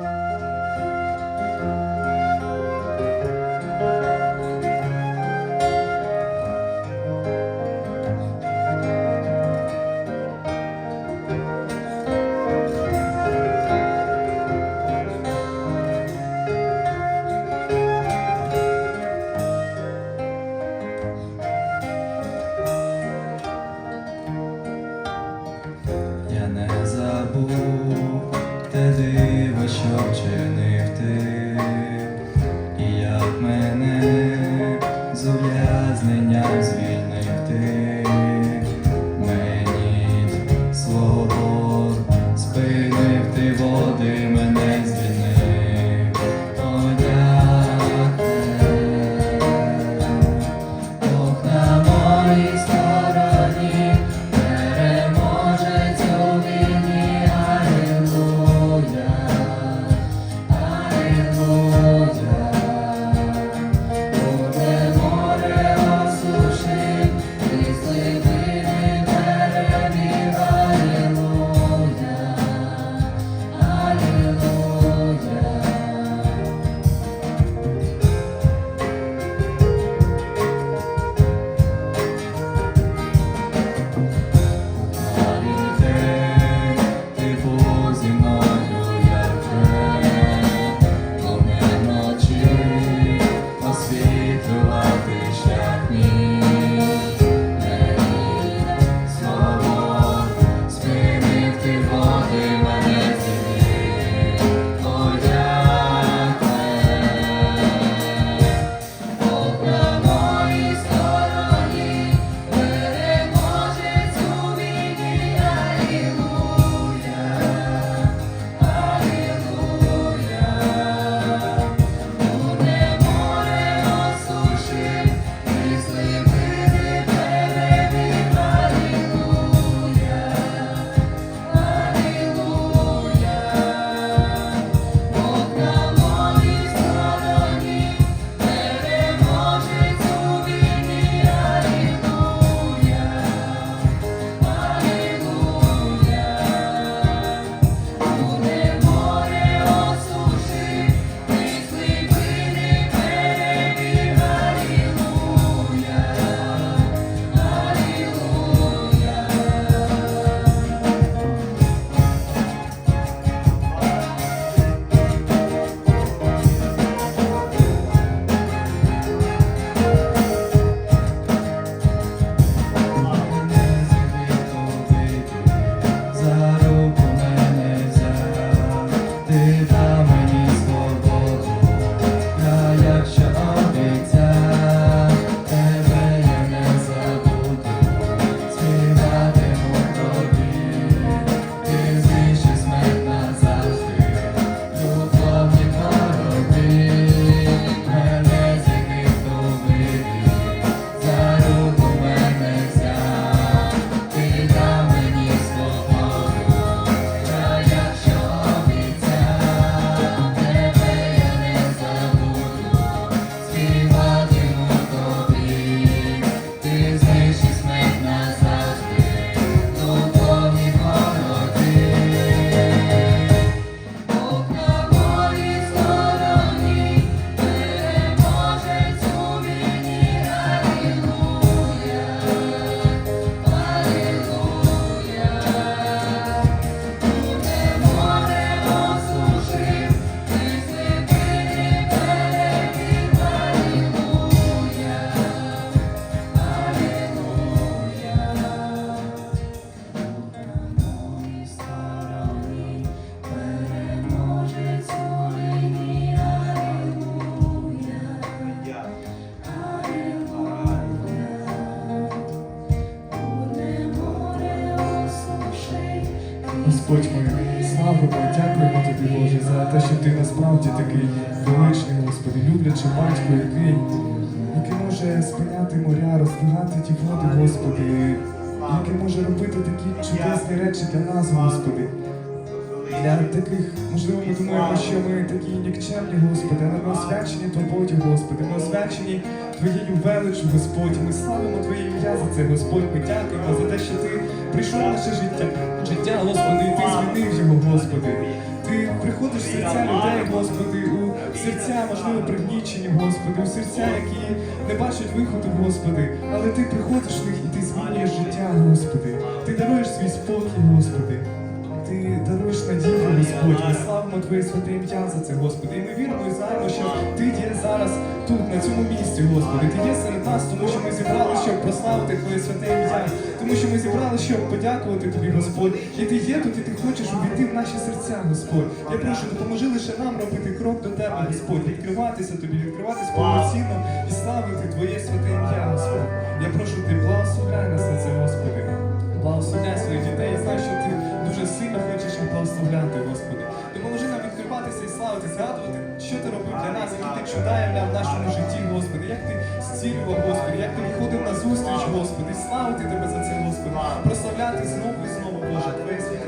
Я Господь ми славимо, дякуємо тобі, Боже, за те, що ти насправді такий величний, Господи, люблячий батько, який, який може спиняти моря, розбігати ті води, Господи, який може робити такі чудесні речі для нас, Господи. Для таких, можливо, ми думаємо, що ми такі нікчемні, Господи, але ми освячені Тобою, Господи, ми освячені Твоєю величю, Господь. Ми славимо Твоє ім'я за це, Господь. Ми дякуємо за те, що Ти прийшов в наше життя. Життя, Господи, і Ти змінив його, Господи. Ти приходиш в серця людей, Господи, у серця, можливо, пригнічені, Господи, у серця, які не бачать виходу, Господи, але ти приходиш в них і ти змінюєш життя, Господи. Ти даруєш свій спокій, Господи. Ти даруєш надію, Господь. Ми славимо Твоє святе ім'я за це, Господи. І ми віримо і знаємо, що Ти є зараз тут, на цьому місці, Господи. Ти є серед нас, тому що ми зібрали, щоб прославити Твоє святе ім'я. Тому що ми зібрали, щоб подякувати Тобі, Господь. І ти є тут, і ти хочеш увійти в наші серця, Господь. Я прошу, допоможи лише нам робити крок до Тебе, Господь, відкриватися Тобі, відкриватися повноцінно і славити Твоє святе ім'я, Господь. Я прошу Ти, благословляй нас на це, Господи. Благословляй своїх дітей. Я знаю, що ти дуже сильно хочеш благословляти, Господи. Допоможи нам відкриватися і славити, згадувати, що ти робив для нас, які ти чуда в нашому житті, Господи, як ти зцілював, Господи, як ти виходив на зустріч, Господи, славити тебе за це, Господи, прославляти знову і знову, Боже, Твоє святе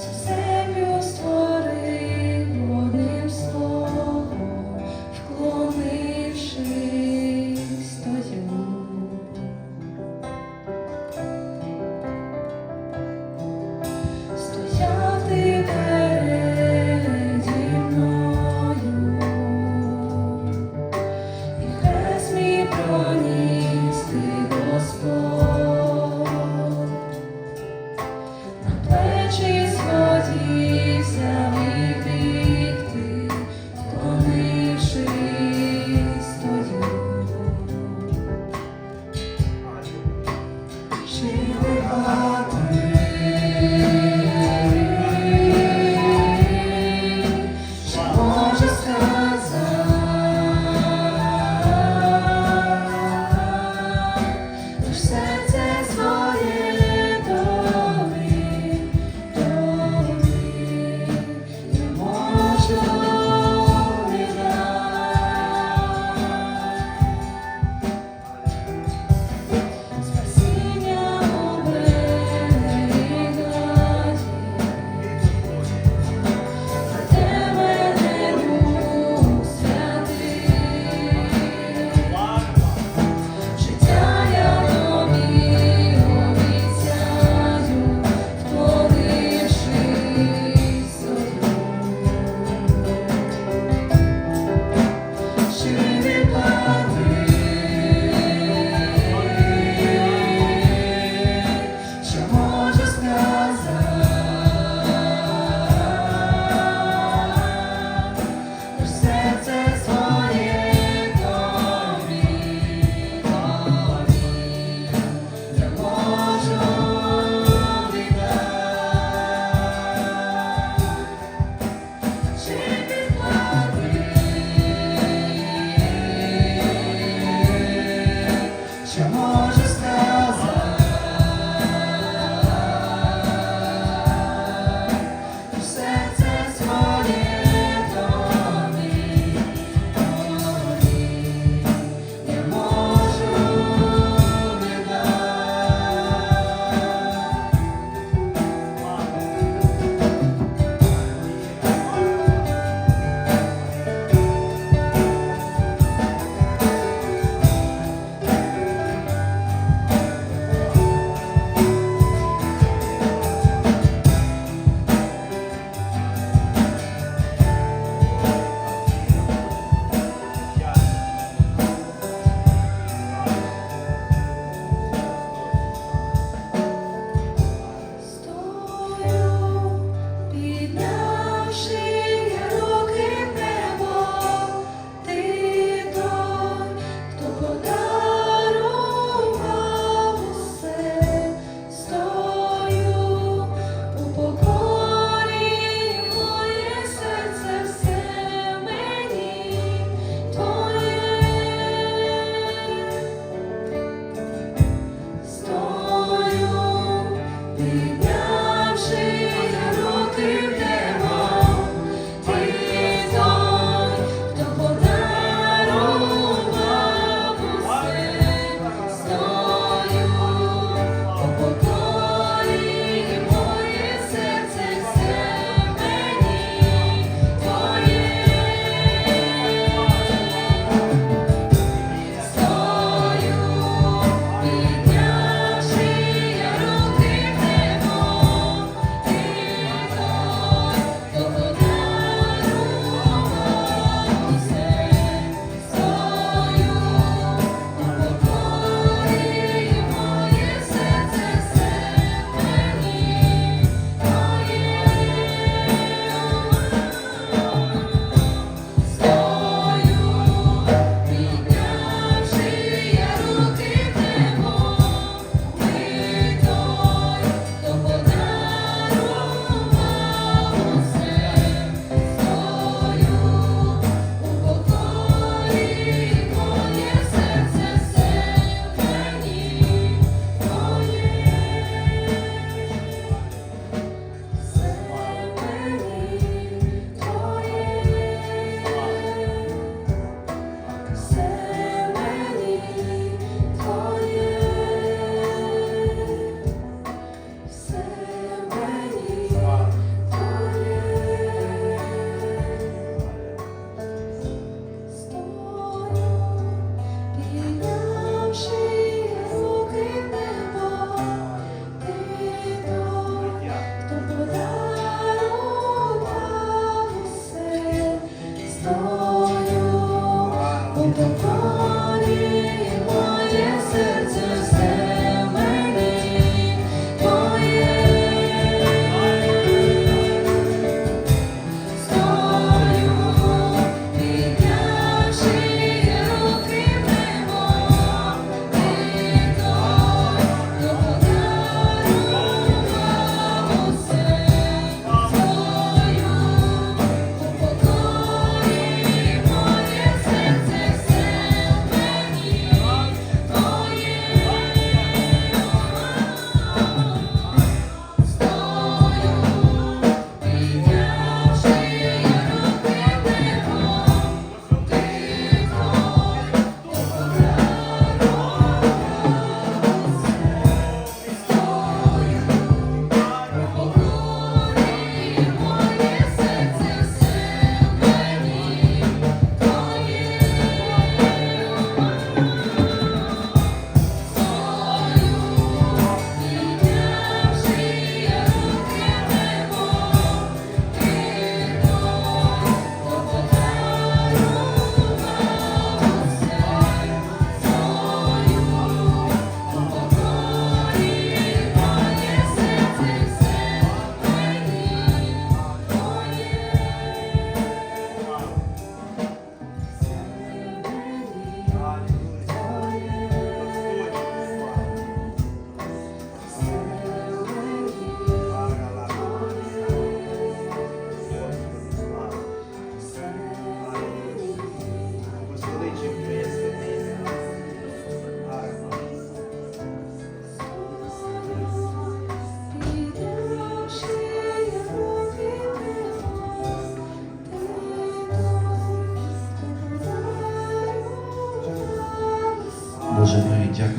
She said,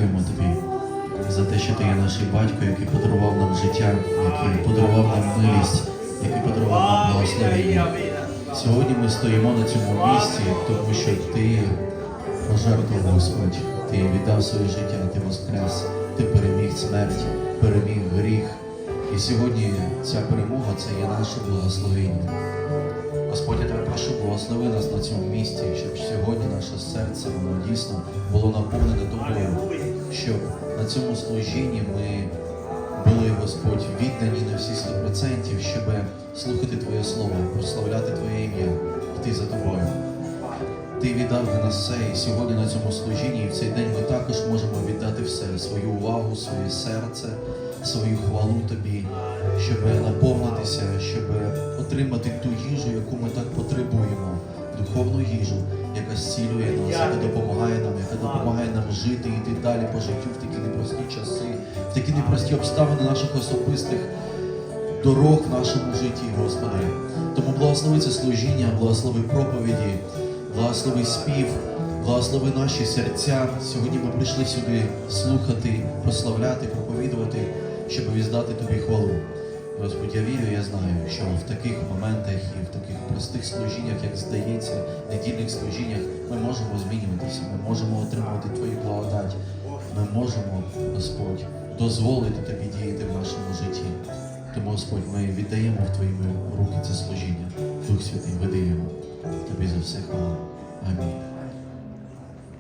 дякуємо тобі за те, що ти є наш батько, який подарував нам життя, який подарував нам милість, який подарував нам благословення. Сьогодні ми стоїмо на цьому місці, тому що ти пожертвував Господь, ти віддав своє життя, ти воскрес, ти переміг смерть, переміг гріх. І сьогодні ця перемога це є наше благословення. Господь, я тебе прошу, благослови нас на цьому місці, щоб сьогодні наше серце воно дійсно було наповнене тобою, щоб на цьому служінні ми були, Господь, віддані на всі 100%, щоб слухати Твоє Слово, прославляти Твоє ім'я, йти за тобою. Ти віддав для нас все, і сьогодні на цьому служінні, і в цей день ми також можемо віддати все, свою увагу, своє серце, свою хвалу тобі, щоб наповнитися, щоб отримати ту їжу, яку ми так потребуємо, духовну їжу, яка зцілює нас, яка допомагає нам, яка допомагає нам жити і йти далі по життю в такі непрості часи, в такі непрості обставини наших особистих дорог в нашому житті, Господи. Тому благослови це служіння, благослови проповіді, благослови спів, благослови наші серця. Сьогодні ми прийшли сюди слухати, прославляти, проповідувати, щоб віддати Тобі хвалу. Господь, я вірю, я знаю, що в таких моментах і в таких простих служіннях, як здається, недільних служіннях, ми можемо змінюватися, ми можемо отримувати Твою благодать. Ми можемо, Господь, дозволити Тобі діяти в нашому житті. Тому, Господь, ми віддаємо в Твої руки це служіння. Дух Святий, веди його. Тобі за все хвала. Амінь.